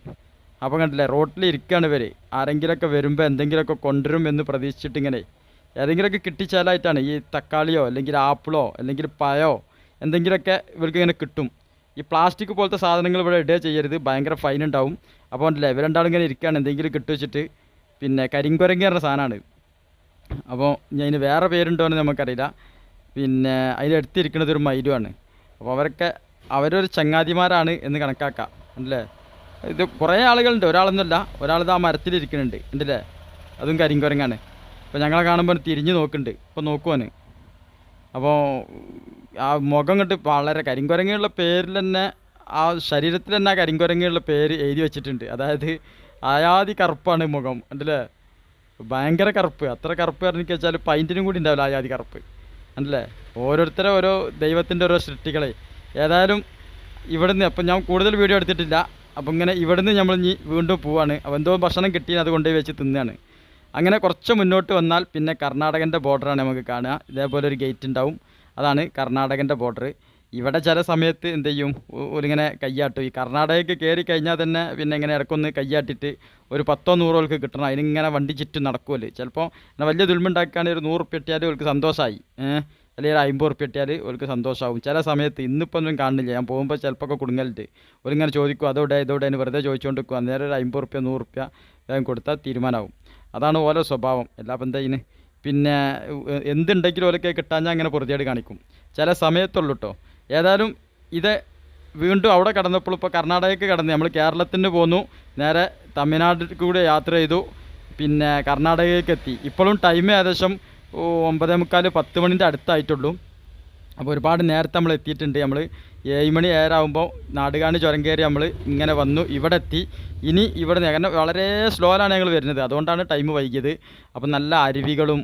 അപ്പോൾ കണ്ടില്ലേ റോട്ടിൽ ഇരിക്കുകയാണ് ഇവർ ആരെങ്കിലുമൊക്കെ വരുമ്പോൾ എന്തെങ്കിലുമൊക്കെ കൊണ്ടുവരും എന്ന് പ്രതീക്ഷിച്ചിട്ട് ഇങ്ങനെ ഏതെങ്കിലുമൊക്കെ കിട്ടിച്ചാലായിട്ടാണ് ഈ തക്കാളിയോ അല്ലെങ്കിൽ ആപ്പിളോ അല്ലെങ്കിൽ പഴോ എന്തെങ്കിലുമൊക്കെ ഇവർക്ക് ഇങ്ങനെ കിട്ടും. ഈ പ്ലാസ്റ്റിക് പോലത്തെ സാധനങ്ങൾ ഇവിടെ ഇടുക ചെയ്യരുത്. ഭയങ്കര ഫൈൻ ഉണ്ടാവും. അപ്പോൾ കണ്ടില്ലേ ഇവർ ഇങ്ങനെ ഇരിക്കുകയാണ്. എന്തെങ്കിലും കിട്ടു വെച്ചിട്ട് പിന്നെ കരിങ്കുരങ്ങി പറഞ്ഞ സാധനമാണ്. അപ്പോൾ അതിന് വേറെ പേരുണ്ടോ എന്ന് നമുക്കറിയില്ല. പിന്നെ അതിലെടുത്തിരിക്കുന്നത് ഒരു മയിലുമാണ് അപ്പോൾ അവരൊക്കെ അവരൊരു ചങ്ങാതിമാരാണ് എന്ന് കണക്കാക്കാം. ഉണ്ടല്ലേ ഇത് കുറേ ആളുകളുണ്ട്. ഒരാളൊന്നുമല്ല. ഒരാളിത് ആ മരത്തിലിരിക്കുന്നുണ്ട്. ഉണ്ടല്ലേ? അതും കരിങ്കുരങ്ങാണ്. അപ്പോൾ ഞങ്ങളെ കാണുമ്പോൾ തിരിഞ്ഞ് നോക്കുന്നുണ്ട് ഇപ്പോൾ നോക്കുവാന് അപ്പോൾ ആ മുഖം കണ്ട് വളരെ കരിങ്കുരങ്ങയുള്ള പേരിൽ തന്നെ ആ ശരീരത്തിൽ തന്നെ ആ കരിങ്കുരങ്ങയുള്ള പേര് എഴുതി വെച്ചിട്ടുണ്ട്. അതായത് അയാതി കറുപ്പാണ് മുഖം. ഉണ്ടല്ലേ ഭയങ്കര കറുപ്പ്. അത്ര കറുപ്പ് പറഞ്ഞു വെച്ചാൽ പൈന്റിനും കൂടി ഉണ്ടാവില്ല അയാതി കറുപ്പ്. ഉണ്ടല്ലേ ഓരോരുത്തരെ ഓരോ ദൈവത്തിന്റെ ഓരോ സൃഷ്ടികളെ. ഏതായാലും ഇവിടുന്ന് അപ്പം ഞാൻ കൂടുതൽ വീഡിയോ എടുത്തിട്ടില്ല. അപ്പം ഇങ്ങനെ ഇവിടുന്ന് നമ്മൾ വീണ്ടും പോവാണ്. അപ്പോൾ എന്തോ ഭക്ഷണം കിട്ടി അത് കൊണ്ടുപോയി വെച്ച് തിന്നാണ്. അങ്ങനെ കുറച്ച് മുന്നോട്ട് വന്നാൽ പിന്നെ കർണാടകന്റെ ബോർഡറാണ് നമുക്ക് കാണുക. ഇതേപോലെ ഒരു ഗേറ്റ് ഉണ്ടാവും. അതാണ് കർണാടകന്റെ ബോർഡർ ഇവിടെ ചില സമയത്ത് എന്ത് ചെയ്യും? ഒരിങ്ങനെ കയ്യാട്ടും. ഈ കർണാടകയ്ക്ക് കയറി കഴിഞ്ഞാൽ തന്നെ പിന്നെ ഇങ്ങനെ ഇടക്കൊന്ന് കയ്യാട്ടിട്ട് ഒരു പത്തോ നൂറോ ഓൾക്ക് കിട്ടണം. അതിനിങ്ങനെ വണ്ടി ചുറ്റും നടക്കുമല്ലേ ചിലപ്പോൾ വലിയ ദുൽമുണ്ടാക്കുകയാണെങ്കിൽ ഒരു നൂറ് ഉറുപ്പ്യ കിട്ടിയാൽ ഓൾക്ക് സന്തോഷമായി അല്ലെങ്കിൽ ഒരു അമ്പത് ഉറുപ്പ്യ കിട്ടിയാൽ ഓൾക്ക് സന്തോഷമാവും ചില സമയത്ത് ഇന്നിപ്പോൾ ഒന്നും കാണുന്നില്ല. ഞാൻ പോകുമ്പോൾ ചിലപ്പോൾ ഒക്കെ കുടുങ്ങലുണ്ട്. ഒരിങ്ങനെ ചോദിക്കും അതോടെ ഇതോടെ വെറുതെ ചോദിച്ചുകൊണ്ട് നിൽക്കും അന്നേരം ഒരു അമ്പത് ഉറുപ്പ്യ നൂറ് കൊടുത്താൽ തീരുമാനമാവും. അതാണ് ഓരോ സ്വഭാവം. എല്ലാ ബന്ധയിന് പിന്നെ എന്തുണ്ടെങ്കിലും ഓലൊക്കെ കിട്ടാഞ്ഞാൽ അങ്ങനെ പൊറുതിയേട് കാണിക്കും. ചില സമയത്തുള്ളൂ കേട്ടോ ഏതായാലും ഇത് വീണ്ടും അവിടെ കടന്നപ്പോൾ ഇപ്പോൾ കർണാടകയ്ക്ക് കടന്ന് നമ്മൾ കേരളത്തിന് പോന്നു. നേരെ തമിഴ്നാട്ടിൽ കൂടെ യാത്ര ചെയ്തു. പിന്നെ കർണാടകയ്ക്ക് എത്തി. ഇപ്പോഴും ടൈം ഏകദേശം ഒമ്പതേ മുക്കാൽ പത്ത് മണിന്റെ അടുത്തായിട്ടുള്ളൂ. അപ്പോൾ ഒരുപാട് നേരത്തെ നമ്മൾ എത്തിയിട്ടുണ്ട്. നമ്മൾ ഏഴ് മണി ഏഴാകുമ്പോൾ നാടുകാണി ചുരം കയറി നമ്മൾ ഇങ്ങനെ വന്നു ഇവിടെ എത്തി. ഇനി ഇവിടെ കാരണം വളരെ സ്ലോയിലാണ് ഞങ്ങൾ വരുന്നത്. അതുകൊണ്ടാണ് ടൈം വൈകിയത്. അപ്പോൾ നല്ല അരുവികളും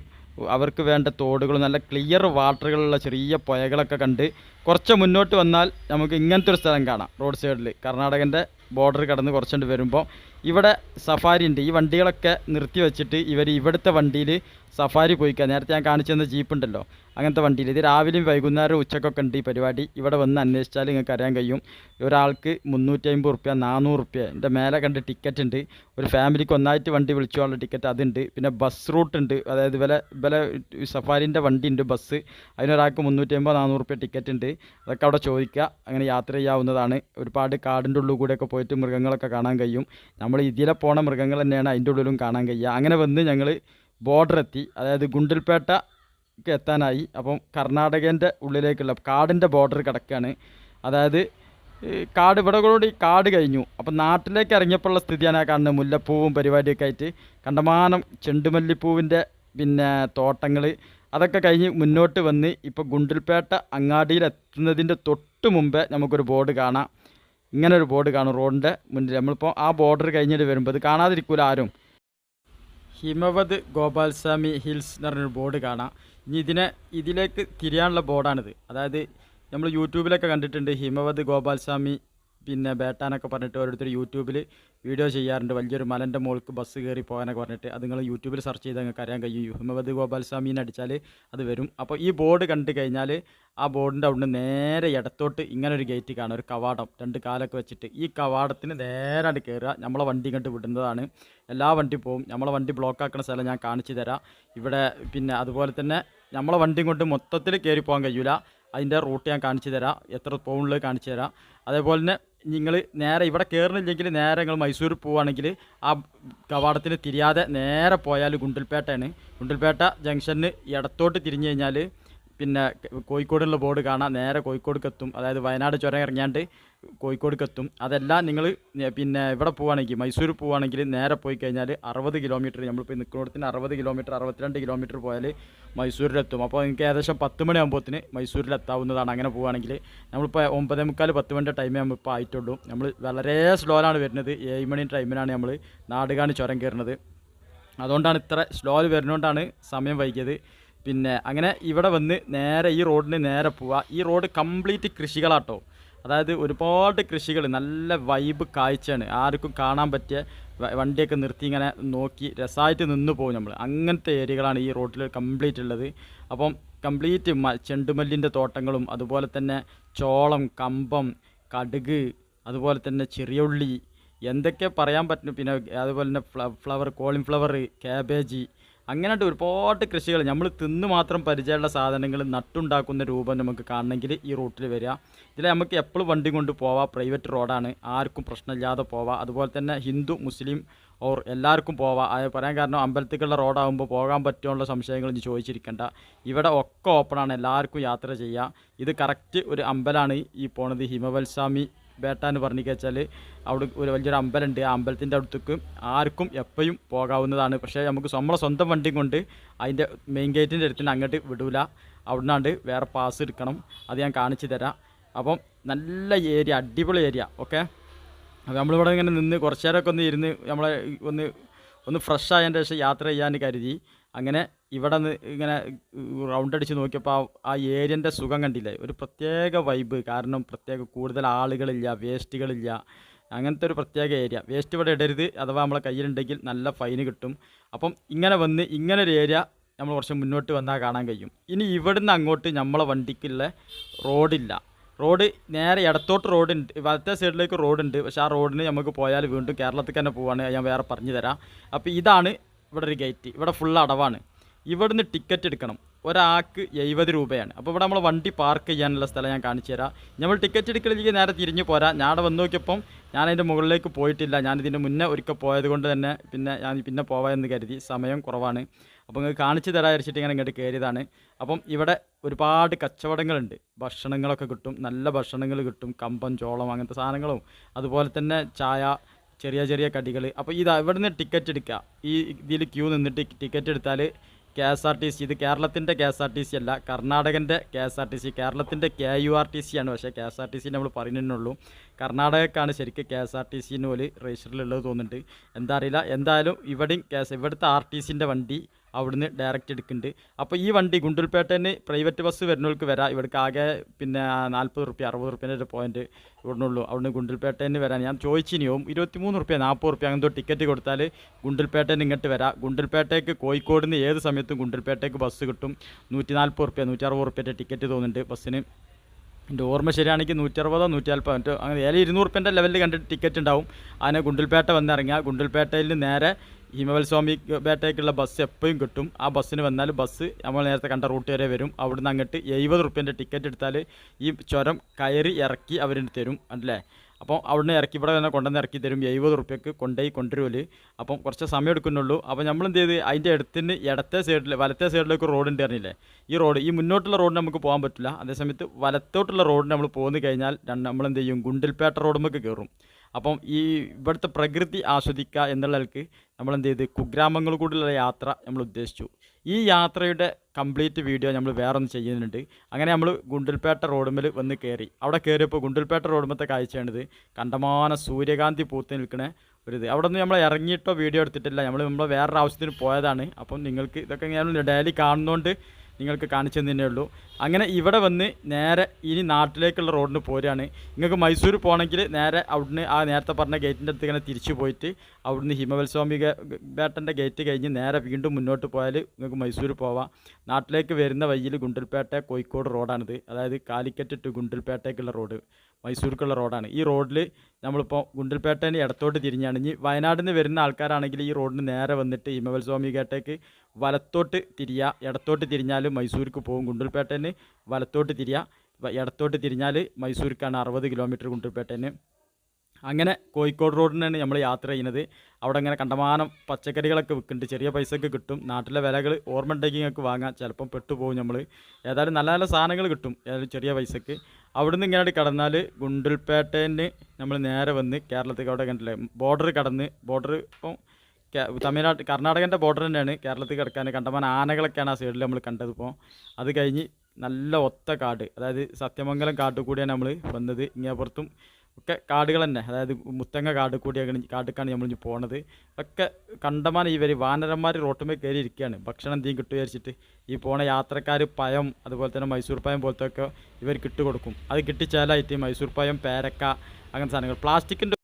അവർക്ക് വേണ്ട തോടുകളും നല്ല ക്ലിയർ വാട്ടറുകളുള്ള ചെറിയ പുഴകളൊക്കെ കണ്ട് കുറച്ച് മുന്നോട്ട് വന്നാൽ നമുക്ക് ഇങ്ങനത്തെ ഒരു സ്ഥലം കാണാം റോഡ് സൈഡിൽ കർണാടകന്റെ ബോർഡർ കടന്ന് കുറച്ചുകൊണ്ട് വരുമ്പോൾ ഇവിടെ സഫാരി ഉണ്ട്. ഈ വണ്ടികളൊക്കെ നിർത്തി വെച്ചിട്ട് ഇവർ ഇവിടുത്തെ വണ്ടിയിൽ സഫാരി പോയിക്കുക നേരത്തെ ഞാൻ കാണിച്ചു തന്ന ജീപ്പ് ഉണ്ടല്ലോ അങ്ങനത്തെ വണ്ടിയിൽ ഇത് രാവിലെയും വൈകുന്നേരവും ഉച്ചക്കൊക്കെ ഉണ്ട് ഈ പരിപാടി. ഇവിടെ വന്ന് അന്വേഷിച്ചാൽ നിങ്ങൾക്ക് അറിയാൻ കഴിയും. ഒരാൾക്ക് മുന്നൂറ്റി അമ്പത് റുപ്യ നാനൂറ് റുപ്യ. എന്റെ മേലെ കണ്ട് ടിക്കറ്റ് ഉണ്ട്. ഒരു ഫാമിലിക്ക് ഒന്നായിട്ട് വണ്ടി വിളിച്ചു പോകാനുള്ള ടിക്കറ്റ് അതുണ്ട്. പിന്നെ ബസ് റൂട്ട് ഉണ്ട്. അതായത് വില വില സഫാരിന്റെ വണ്ടി ഉണ്ട് ബസ്. അതിനൊരാൾക്ക് മുന്നൂറ്റി അമ്പത് നാനൂറ് റുപ്യ ടിക്കറ്റ് ഉണ്ട്. അതൊക്കെ അവിടെ ചോദിക്കുക. അങ്ങനെ യാത്ര ചെയ്യാവുന്നതാണ്. ഒരുപാട് കാടിന്റെ ഉള്ളിൽ കൂടെയൊക്കെ പോയിട്ട് മൃഗങ്ങളൊക്കെ കാണാൻ കഴിയും. നമ്മൾ ഇതിലെ പോണ മൃഗങ്ങൾ തന്നെയാണ് അതിന്റെ ഉള്ളിലും കാണാൻ കഴിയുക. അങ്ങനെ വന്ന് ഞങ്ങൾ ബോർഡർ എത്തി. അതായത് ഗുണ്ടൽപേട്ടക്ക് എത്താനായി. അപ്പം കർണാടകേന്റെ ഉള്ളിലേക്കുള്ള കാടിന്റെ ബോർഡർ കിടക്കുകയാണ് അതായത് കാട് ഇവിടെ കൂടി കാട് കഴിഞ്ഞു. അപ്പം നാട്ടിലേക്ക് ഇറങ്ങിയപ്പോഴുള്ള സ്ഥിതിയാണ് ആ കാണുന്നത് മുല്ലപ്പൂവും പരിപാടിയൊക്കെ ആയിട്ട് കണ്ടമാനം ചെണ്ടുമല്ലിപ്പൂവിന്റെ പിന്നെ തോട്ടങ്ങൾ അതൊക്കെ കഴിഞ്ഞ് മുന്നോട്ട് വന്ന് ഇപ്പോൾ ഗുണ്ടൽപേട്ട അങ്ങാടിയിലെത്തുന്നതിന്റെ തൊട്ട് മുമ്പേ നമുക്കൊരു ബോർഡ് കാണാം. ഇങ്ങനെ ഒരു ബോർഡ് കാണും. റോഡിന്റെ മുന്നിൽ നമ്മളിപ്പോൾ ആ ബോർഡർ കഴിഞ്ഞിട്ട് വരുമ്പോൾ അത് കാണാതിരിക്കൂല ആരും. ഹിമവത് ഗോപാൽസ്വാമി ഹിൽസ് എന്ന് പറഞ്ഞൊരു ബോർഡ് കാണാം. ഇനി ഇതിനെ ഇതിലേക്ക് തിരിയാനുള്ള ബോർഡാണിത്. അതായത് നമ്മൾ യൂട്യൂബിലൊക്കെ കണ്ടിട്ടുണ്ട് ഹിമവത് ഗോപാൽസ്വാമി പിന്നെ ബേട്ടാനൊക്കെ പറഞ്ഞിട്ട് ഓരോരുത്തർ യൂട്യൂബിൽ വീഡിയോ ചെയ്യാറുണ്ട്. വലിയൊരു മലന്റെ മുകൾക്ക് ബസ് കയറി പോകാനൊക്കെ പറഞ്ഞിട്ട് അത് നിങ്ങൾ യൂട്യൂബിൽ സെർച്ച് ചെയ്ത് നിങ്ങൾക്ക് അറിയാൻ കഴിയും. ഹുമബദ് ഗോപാൽ സ്വാമീനെ അടിച്ചാൽ അത് വരും. അപ്പോൾ ഈ ബോർഡ് കണ്ടു കഴിഞ്ഞാൽ ആ ബോർഡിന്റെ അവിടുന്ന് നേരെ ഇടത്തോട്ട് ഇങ്ങനെ ഒരു ഗേറ്റ് കാണും. ഒരു കവാടം രണ്ട് കാലൊക്കെ വെച്ചിട്ട്. ഈ കവാടത്തിന് നേരെ നേരാണ്ട് കയറുക നമ്മളെ വണ്ടി കണ്ട് വിടുന്നതാണ്. എല്ലാ വണ്ടി പോവും. നമ്മളെ വണ്ടി ബ്ലോക്ക് ആക്കുന്ന സ്ഥലം ഞാൻ കാണിച്ചു തരാം. ഇവിടെ പിന്നെ അതുപോലെ തന്നെ നമ്മളെ വണ്ടി കൊണ്ട് മൊത്തത്തിൽ കയറി പോകാൻ കഴിയൂല. അതിന്റെ റൂട്ട് ഞാൻ കാണിച്ചു തരാം. എത്ര പോകുന്നത് കാണിച്ചു തരാം. അതേപോലെ തന്നെ നിങ്ങൾ നേരെ ഇവിടെ കയറുന്നില്ലെങ്കിൽ നേരെ നിങ്ങൾ മൈസൂർ പോവുകയാണെങ്കിൽ ആ കവാടത്തിൽ തിരിയാതെ നേരെ പോയാൽ ഗുണ്ടൽപേട്ടയാണ്. ഗുണ്ടൽപേട്ട ജംഗ്ഷനിൽ ഇടത്തോട്ട് തിരിഞ്ഞു കഴിഞ്ഞാൽ പിന്നെ കോഴിക്കോടുള്ള ബോർഡ് കാണാം നേരെ കോഴിക്കോടേക്ക് എത്തും. അതായത് വയനാട് ചുരം ഇറങ്ങിയാണ്ട് കോഴിക്കോടേക്ക് എത്തും അതെല്ലാം നിങ്ങൾ പിന്നെ ഇവിടെ പോവുകയാണെങ്കിൽ മൈസൂർ പോവുകയാണെങ്കിൽ നേരെ പോയി കഴിഞ്ഞാൽ അറുപത് കിലോമീറ്റർ നമ്മളിപ്പോൾ നിൽക്കുന്നിടത്തിന് അറുപത് കിലോമീറ്റർ അറുപത്തിരണ്ട് കിലോമീറ്റർ പോയാൽ മൈസൂരിലെത്തും. അപ്പോൾ നിങ്ങൾക്ക് ഏകദേശം പത്ത് മണിയാകുമ്പോഴത്തിന് മൈസൂരിലെത്താവുന്നതാണ് അങ്ങനെ പോവുകയാണെങ്കിൽ നമ്മളിപ്പോൾ ഒമ്പതേ മുക്കാൽ പത്ത് മണിന്റെ ടൈമേ നമ്മൾ ഇപ്പോൾ ആയിട്ടുള്ളൂ. നമ്മൾ വളരെ സ്ലോയിലാണ് വരുന്നത്. ഏഴ് മണി ടൈമിനാണ് നമ്മൾ നാടുകാണി ചുരം കയറുന്നത്. അതുകൊണ്ടാണ് ഇത്ര സ്ലോയിൽ വരുന്നതുകൊണ്ടാണ് സമയം വൈകിയത്. പിന്നെ അങ്ങനെ ഇവിടെ വന്ന് നേരെ ഈ റോഡിന് നേരെ പോവുക ഈ റോഡ് കംപ്ലീറ്റ് കൃഷികളാട്ടോ. അതായത് ഒരുപാട് കൃഷികൾ നല്ല വൈബ് കാഴ്ചയാണ്. ആർക്കും കാണാൻ പറ്റിയ വണ്ടിയൊക്കെ നിർത്തി ഇങ്ങനെ നോക്കി രസമായിട്ട് നിന്ന് പോകും നമ്മൾ അങ്ങനത്തെ ഏരിയകളാണ് ഈ റോഡിൽ കംപ്ലീറ്റ് ഉള്ളത്. അപ്പം കംപ്ലീറ്റ് ചെണ്ടുമല്ലിന്റെ തോട്ടങ്ങളും അതുപോലെ തന്നെ ചോളം കമ്പം കടുക് അതുപോലെ തന്നെ ചെറിയ ഉള്ളി എന്തൊക്കെ പറയാൻ പറ്റും. പിന്നെ അതുപോലെ തന്നെ ഫ്ല ഫ്ലവർ കോളിഫ്ലവർ ക്യാബേജ് അങ്ങനെയായിട്ട് ഒരുപാട് കൃഷികൾ നമ്മൾ തിന്ന് മാത്രം പരിചയമുള്ള സാധനങ്ങൾ നട്ടുണ്ടാക്കുന്ന രൂപം നമുക്ക് കാണണമെങ്കിൽ ഈ റൂട്ടിൽ വരിക. ഇതിൽ നമുക്ക് എപ്പോഴും വണ്ടി കൊണ്ട് പോവാം പ്രൈവറ്റ് റോഡാണ്. ആർക്കും പ്രശ്നമില്ലാതെ പോവാം. അതുപോലെ തന്നെ ഹിന്ദു മുസ്ലിം ഓർ എല്ലാവർക്കും പോവാം. അത് പറയാൻ കാരണം അമ്പലത്തിലുള്ള റോഡാകുമ്പോൾ പോകാൻ പറ്റുമെന്നുള്ള സംശയങ്ങൾ ഇനി ചോദിച്ചിരിക്കേണ്ട. ഇവിടെ ഒക്കെ ഓപ്പണാണ് എല്ലാവർക്കും യാത്ര ചെയ്യുക ഇത് കറക്റ്റ് ഒരു അമ്പലമാണ്. ഈ പോണത് ഹിമവത്സ്വാമി ബേട്ട എന്ന് പറഞ്ഞു വെച്ചാൽ അവിടെ ഒരു വലിയൊരു അമ്പലമുണ്ട് ആ അമ്പലത്തിന്റെ അടുത്തേക്ക് ആർക്കും എപ്പോഴും പോകാവുന്നതാണ്. പക്ഷേ നമുക്ക് നമ്മളെ സ്വന്തം വണ്ടിയും കൊണ്ട് അതിന്റെ മെയിൻ ഗേറ്റിന്റെ അടുത്തിന് അങ്ങോട്ട് വിടൂല. അവിടുന്നാണ്ട് വേറെ പാസ് എടുക്കണം. അത് ഞാൻ കാണിച്ചു തരാം. അപ്പം നല്ല ഏരിയ അടിപൊളി ഏരിയ ഓക്കെ അപ്പോൾ നമ്മളിവിടെ ഇങ്ങനെ നിന്ന് കുറച്ച് നേരമൊക്കെ ഒന്ന് ഇരുന്ന് നമ്മളെ ഒന്ന് ഒന്ന് ഫ്രഷ് ആയതിന്റെ ശേഷം യാത്ര ചെയ്യാൻ കരുതി. അങ്ങനെ ഇവിടെ ഇങ്ങനെ റൗണ്ട് അടിച്ച് നോക്കിയപ്പോൾ ആ- ഏരിയന്റെ സുഖം കണ്ടില്ലേ? ഒരു പ്രത്യേക വൈബ് കാരണം പ്രത്യേക കൂടുതൽ ആളുകളില്ല വേസ്റ്റുകളില്ല. അങ്ങനത്തെ ഒരു പ്രത്യേക ഏരിയ വേസ്റ്റ് ഇവിടെ ഇടരുത് അഥവാ നമ്മളെ കയ്യിലുണ്ടെങ്കിൽ നല്ല ഫൈന് കിട്ടും. അപ്പം ഇങ്ങനെ വന്ന് ഇങ്ങനെ ഒരു ഏരിയ നമ്മൾ കുറച്ച് മുന്നോട്ട് വന്നാൽ കാണാൻ കഴിയും. ഇനി ഇവിടുന്ന് അങ്ങോട്ട് നമ്മളെ വണ്ടിക്കുള്ള റോഡില്ല റോഡ് നേരെ ഇടത്തോട്ട് റോഡ് ഉണ്ട്. വലത്തെ സൈഡിലേക്ക് റോഡുണ്ട് പക്ഷേ ആ റോഡിന് നമുക്ക് പോയാൽ വീണ്ടും കേരളത്തിൽ തന്നെ പോവാണ്. ഞാൻ വേറെ പറഞ്ഞു തരാം അപ്പോൾ ഇതാണ് ഇവിടെ ഒരു ഗേറ്റ് ഇവിടെ ഫുൾ അടവാണ്. ഇവിടുന്ന് ടിക്കറ്റ് എടുക്കണം. ഒരാൾക്ക് എഴുപത് രൂപയാണ്. അപ്പോൾ ഇവിടെ നമ്മൾ വണ്ടി പാർക്ക് ചെയ്യാനുള്ള സ്ഥലം ഞാൻ കാണിച്ചു തരാം. നമ്മൾ ടിക്കറ്റ് എടുക്കലേക്ക് നേരെ തിരിഞ്ഞു പോരാ. ഞാൻ വന്ന് നോക്കിയപ്പം ഞാൻ അതിന്റെ മുകളിലേക്ക് പോയിട്ടില്ല. ഞാൻ ഇതിന്റെ മുന്നേ ഒരിക്കൽ പോയത് കൊണ്ട് തന്നെ പിന്നെ ഞാൻ പിന്നെ പോവാമെന്ന് കരുതി. സമയം കുറവാണ്. അപ്പോൾ നിങ്ങൾക്ക് കാണിച്ചു തരാൻ വിചാരിച്ചിട്ട് ഇങ്ങനെ ഇങ്ങോട്ട് കയറിയതാണ്. അപ്പം ഇവിടെ ഒരുപാട് കച്ചവടങ്ങളുണ്ട്. ഭക്ഷണങ്ങളൊക്കെ കിട്ടും. നല്ല ഭക്ഷണങ്ങൾ കിട്ടും. കമ്പം ചോളം അങ്ങനത്തെ സാധനങ്ങളും. അതുപോലെ തന്നെ ചായ ചെറിയ ചെറിയ കടികൾ അപ്പോൾ ഇത് ഇവിടുന്ന് ടിക്കറ്റ് എടുക്കുക ഈ ഇതിൽ ക്യൂ നിന്നിട്ട് ടിക്കറ്റ് എടുത്താൽ K S R T C ഇത് കേരളത്തിന്റെ K S R T C അല്ല കർണാടകന്റെ K S R T C കേരളത്തിന്റെ K U R T C ആണ് പക്ഷേ K S R T C നമ്മൾ പറയുന്നുള്ളൂ കർണാടകക്കാണ് ശരിക്കും കെ എസ് ആർ ടി സിന് പോലെ രജിസ്റ്ററിലുള്ളത് തോന്നുന്നുണ്ട്. എന്താ അറിയില്ല. എന്തായാലും ഇവിടെയും കെ എസ് ഇവിടുത്തെ ആർ ടി സിന്റെ വണ്ടി അവിടുന്ന് ഡയറക്റ്റ് എടുക്കുന്നുണ്ട്. അപ്പോൾ ഈ വണ്ടി ഗുണ്ടൽപേട്ടന് പ്രൈവറ്റ് ബസ് വരുന്നവർക്ക് വരാം. ഇവിടേക്ക് ആകെ പിന്നെ നാൽപ്പത് റുപ്യ അറുപത് റുപ്യേന്റെ ഒരു പോയിന്റ് ഇവിടുന്നുള്ളൂ അവിടുന്ന് ഗുണ്ടൽപേട്ടന് വരാൻ ഞാൻ ചോദിച്ചിനിയും ഇരുപത്തിമൂന്ന് റുപ്യ നാൽപ്പത് റുപ്യ അങ്ങനത്തെ ടിക്കറ്റ് കൊടുത്താൽ ഗുണ്ടൽപേട്ടന് ഇങ്ങോട്ട് വരാം. ഗുണ്ടൽപേട്ടയ്ക്ക് കോഴിക്കോട് നിന്ന് ഏത് സമയത്തും ഗുണ്ടൽപേട്ടയ്ക്ക് ബസ് കിട്ടും. നൂറ്റി നാൽപ്പത് റുപ്യ നൂറ്റി അറുപത് റുപ്യേന്റെ ടിക്കറ്റ് തോന്നുന്നുണ്ട് ബസ്സിന് എന്റെ ഓർമ്മ ശരിയാണെങ്കിൽ നൂറ്ററുപതോ നൂറ്റി നാൽപ്പതോ മറ്റോ അങ്ങനെ ഏതായാലും ഇരുന്നൂറ് റുപ്യന്റെ ലെവലിൽ കണ്ടിട്ട് ടിക്കറ്റ് ഉണ്ടാവും. അതിനെ ഗുണ്ടൽപേട്ട വന്നിറങ്ങുക ഗുണ്ടുൽപേട്ടയിൽ നിന്ന് നേരെ ഹിമവൽ സ്വാമി പേട്ടയ്ക്കുള്ള ബസ് എപ്പോഴും കിട്ടും. ആ ബസ്സിന് വന്നാൽ ബസ് നമ്മൾ നേരത്തെ കണ്ട റൂട്ട് വരെ വരും. അവിടുന്ന് അങ്ങോട്ട് എഴുപത് റുപ്യന്റെ ടിക്കറ്റ് എടുത്താൽ ഈ ചുരം കയറി ഇറക്കി അവർ തരും അല്ലേ? അപ്പോൾ അവിടുന്ന് ഇറക്കി ഇവിടെ തന്നെ കൊണ്ടുവന്ന് ഇറക്കി തരും. എഴുപത് റുപ്യക്ക് കൊണ്ടുപോയി കൊണ്ടുവരുമൽ അപ്പം കുറച്ച് സമയം എടുക്കുന്നുള്ളൂ. അപ്പോൾ നമ്മൾ എന്ത് ചെയ്ത്? അതിന്റെ അടുത്തിന് ഇടത്തെ സൈഡിൽ വലത്തെ സൈഡിലേക്ക് റോഡ് ഉണ്ട് അറിഞ്ഞില്ലേ ഈ റോഡ് ഈ മുന്നോട്ടുള്ള റോഡിന് നമുക്ക് പോകാൻ പറ്റില്ല. അതേസമയത്ത് വലത്തോട്ടുള്ള റോഡിന് നമ്മൾ പോകുന്നു കഴിഞ്ഞാൽ നമ്മൾ എന്ത് ചെയ്യും? ഗുണ്ടിൽപേട്ട റോഡുമൊക്കെ കയറും. അപ്പം ഈ ഇവിടുത്തെ പ്രകൃതി ആസ്വദിക്കുക എന്നുള്ളവർക്ക് നമ്മൾ എന്ത് ചെയ്ത് കുഗ്രാമങ്ങൾ കൂടിയുള്ള യാത്ര നമ്മൾ ഉദ്ദേശിച്ചു. ഈ യാത്രയുടെ കംപ്ലീറ്റ് വീഡിയോ നമ്മൾ വേറെ ഒന്ന് ചെയ്യുന്നുണ്ട്. അങ്ങനെ നമ്മൾ ഗുണ്ടൽപേട്ട റോഡുമ്മൽ വന്ന് കയറി അവിടെ കയറിയപ്പോൾ ഗുണ്ടൽപേട്ട റോഡുമ്പത്തെ കാഴ്ചയാണിത്. കണ്ടമാന സൂര്യകാന്തി പൂത്ത് നിൽക്കുന്ന ഒരു ഇത് അവിടെ നിന്ന് നമ്മൾ ഇറങ്ങിയിട്ടോ വീഡിയോ എടുത്തിട്ടില്ല. നമ്മൾ നമ്മൾ വേറൊരു ആവശ്യത്തിന് പോയതാണ്. അപ്പം നിങ്ങൾക്ക് ഇതൊക്കെ ഞാൻ ഡെയിലി കാണുന്നതുകൊണ്ട് നിങ്ങൾക്ക് കാണിച്ചു തന്നേ ഉള്ളൂ. അങ്ങനെ ഇവിടെ വന്ന് നേരെ ഇനി നാട്ടിലേക്കുള്ള റോഡിന് പോരുകയാണ്. നിങ്ങൾക്ക് മൈസൂർ പോകണമെങ്കിൽ നേരെ അവിടുന്ന് ആ നേരത്തെ പറഞ്ഞ ഗേറ്റിന്റെ അടുത്ത് ഇങ്ങനെ തിരിച്ചു പോയിട്ട് അവിടുന്ന് ഹിമവത്സ്വാമി ബേട്ടന്റെ ഗേറ്റ് കഴിഞ്ഞ് നേരെ വീണ്ടും മുന്നോട്ട് പോയാൽ നിങ്ങൾക്ക് മൈസൂർ പോവാം. നാട്ടിലേക്ക് വരുന്ന വഴിയിൽ ഗുണ്ടൽപേട്ട കോഴിക്കോട് റോഡാണിത് അതായത് കാലിക്കറ്റ് ടു ഗുണ്ടൽപേട്ടയ്ക്കുള്ള റോഡ് മൈസൂർക്കുള്ള റോഡാണ്. ഈ റോഡിൽ നമ്മളിപ്പോൾ ഗുണ്ടൽപേട്ടേന്റെ ഇടത്തോട്ട് തിരിഞ്ഞാണ്. ഇനി വയനാട്ടിൽ നിന്ന് വരുന്ന ആൾക്കാരാണെങ്കിൽ ഈ റോഡിന് നേരെ വന്നിട്ട് ഹിമവൽ സ്വാമി ഗേട്ടേക്ക് വലത്തോട്ട് തിരിയുക ഇടത്തോട്ട് തിരിഞ്ഞാൽ മൈസൂർക്ക് പോകും. ഗുണ്ടൽപേട്ടേന് വലത്തോട്ട് തിരിയുക ഇടത്തോട്ട് തിരിഞ്ഞാൽ മൈസൂർക്കാണ് അറുപത് കിലോമീറ്റർ ഗുണ്ടൽപേട്ടേന്. അങ്ങനെ കോഴിക്കോട് റോഡിനാണ് നമ്മൾ യാത്ര ചെയ്യുന്നത്. അവിടെ അങ്ങനെ കണ്ടമാനം പച്ചക്കറികളൊക്കെ വിൽക്കുന്നുണ്ട് ചെറിയ പൈസക്ക് കിട്ടും. നാട്ടിലെ വിലകൾ ഓർമ്മ ഉണ്ടെങ്കിൽ നിങ്ങൾക്ക് വാങ്ങാം. ചിലപ്പം പെട്ടുപോകും നമ്മൾ ഏതായാലും നല്ല നല്ല സാധനങ്ങൾ കിട്ടും. ഏതായാലും ചെറിയ പൈസക്ക്. അവിടുന്ന് ഇങ്ങനെ കടന്നാൽ ഗുണ്ടൽപേട്ടേന് നമ്മൾ നേരെ വന്ന് കേരളത്തിൽ അവിടെ കണ്ടില്ലേ? ബോർഡർ കടന്ന് ബോർഡർ ഇപ്പം തമിഴ്നാട് കർണാടകന്റെ ബോർഡർ തന്നെയാണ് കേരളത്തിൽ കിടക്കാൻ. കണ്ടമാൻ ആനകളൊക്കെയാണ് ആ സൈഡിൽ നമ്മൾ കണ്ടതിപ്പോൾ അത് കഴിഞ്ഞ് നല്ല ഒത്ത കാട് അതായത് സത്യമംഗലം കാട്ടിൽ കൂടിയാണ് നമ്മൾ വന്നത്. ഇങ്ങേപ്പുറത്തും ഒക്കെ കാടുകൾ തന്നെ. അതായത് മുത്തങ്ങ കാട് കൂടിയാണ് കാട്ടിക്കാണ് നമ്മൾ ഇനി പോണത്. ഒക്കെ കണ്ടമാനം ഇവർ വാനരന്മാർ റോട്ടുമേ കയറി ഇരിക്കുകയാണ് ഭക്ഷണം എന്തെങ്കിലും കിട്ടുക വിചാരിച്ചിട്ട് ഈ പോണ യാത്രക്കാർ പയം അതുപോലെ തന്നെ മൈസൂർ പയം പോലത്തെ ഒക്കെ ഇവർ കിട്ടു കൊടുക്കും. അത് കിട്ടിച്ചാലായിട്ട് മൈസൂർ പയം പേരക്ക അങ്ങനത്തെ സാധനങ്ങൾ. പ്ലാസ്റ്റിക്കിന്റെ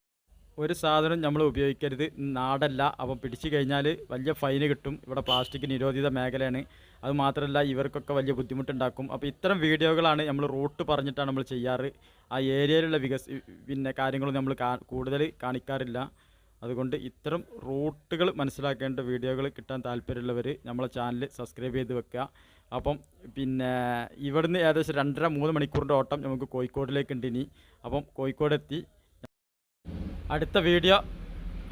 ഒരു സാധനം നമ്മൾ ഉപയോഗിക്കരുത്. നാടല്ല. അപ്പം പിടിച്ചു കഴിഞ്ഞാൽ വലിയ ഫൈന് കിട്ടും. ഇവിടെ പ്ലാസ്റ്റിക് നിരോധിത മേഖലയാണ്. അത് മാത്രമല്ല ഇവർക്കൊക്കെ വലിയ ബുദ്ധിമുട്ടുണ്ടാക്കും. അപ്പോൾ ഇത്തരം വീഡിയോകളാണ് നമ്മൾ റൂട്ട് പറഞ്ഞിട്ടാണ് നമ്മൾ ചെയ്യാറ്. ആ ഏരിയയിലുള്ള വികസ പിന്നെ കാര്യങ്ങളൊന്നും നമ്മൾ കൂടുതൽ കാണിക്കാറില്ല. അതുകൊണ്ട് ഇത്തരം റൂട്ടുകൾ മനസ്സിലാക്കേണ്ട വീഡിയോകൾ കിട്ടാൻ താല്പര്യമുള്ളവർ നമ്മളെ ചാനൽ സബ്സ്ക്രൈബ് ചെയ്ത് വെക്കുക. അപ്പം പിന്നെ ഇവിടുന്ന് ഏകദേശം രണ്ടര മൂന്ന് മണിക്കൂറിന്റെ ഓട്ടം നമുക്ക് കോഴിക്കോടിലേക്ക് ഉണ്ട് ഇനി. അപ്പം കോഴിക്കോടെത്തി. അടുത്ത വീഡിയോ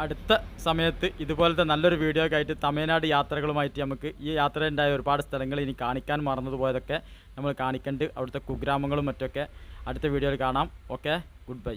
അടുത്ത സമയത്ത് ഇതുപോലത്തെ നല്ലൊരു വീഡിയോ ഒക്കെ ആയിട്ട് തമിഴ്നാട് യാത്രകളുമായിട്ട് നമുക്ക് ഈ യാത്രയുണ്ടായ ഒരുപാട് സ്ഥലങ്ങൾ ഇനി കാണിക്കാൻ മറന്നതുപോയതൊക്കെ നമ്മൾ കാണിക്കേണ്ട. അവിടുത്തെ കുഗ്രാമങ്ങളും മറ്റൊക്കെ അടുത്ത വീഡിയോയിൽ കാണാം. Okay good bye